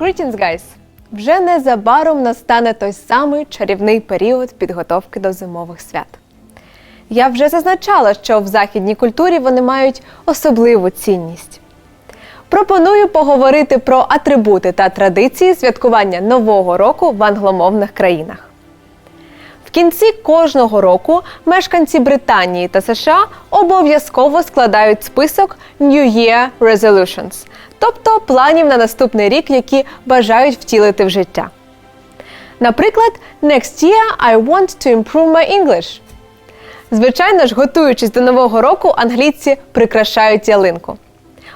Greetings, guys! Вже незабаром настане той самий чарівний період підготовки до зимових свят. Я вже зазначала, що в західній культурі вони мають особливу цінність. Пропоную поговорити про атрибути та традиції святкування Нового року в англомовних країнах. В кінці кожного року мешканці Британії та США обов'язково складають список New Year Resolutions, тобто планів на наступний рік, які бажають втілити в життя. Наприклад, Next year I want to improve my English. Звичайно ж, готуючись до нового року, англійці прикрашають ялинку.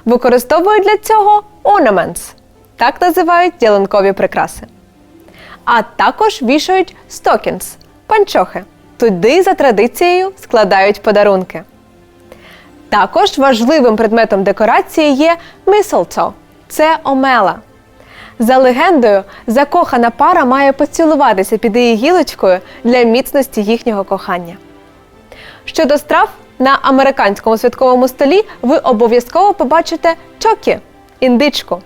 Використовують для цього ornaments, так називають ялинкові прикраси. А також вішають stockings – панчохи. Туди за традицією складають подарунки. Також важливим предметом декорації є mistletoe – це омела. За легендою, закохана пара має поцілуватися під її гілочкою для міцності їхнього кохання. Щодо страв, на американському святковому столі ви обов'язково побачите чокі індичку,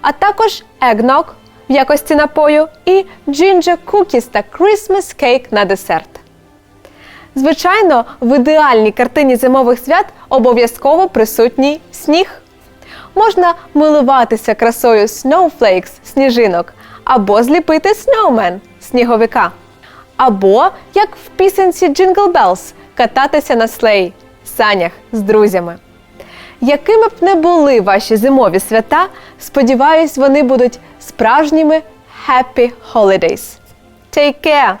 а також eggnog в якості напою і ginger cookies та Christmas cake на десерт. Звичайно, в ідеальній картині зимових свят обов'язково присутній сніг. Можна милуватися красою snowflakes – сніжинок, або зліпити snowman – сніговика. Або, як в пісенці Jingle Bells, кататися на слей – санях з друзями. Якими б не були ваші зимові свята, сподіваюсь, вони будуть справжніми happy holidays. Take care!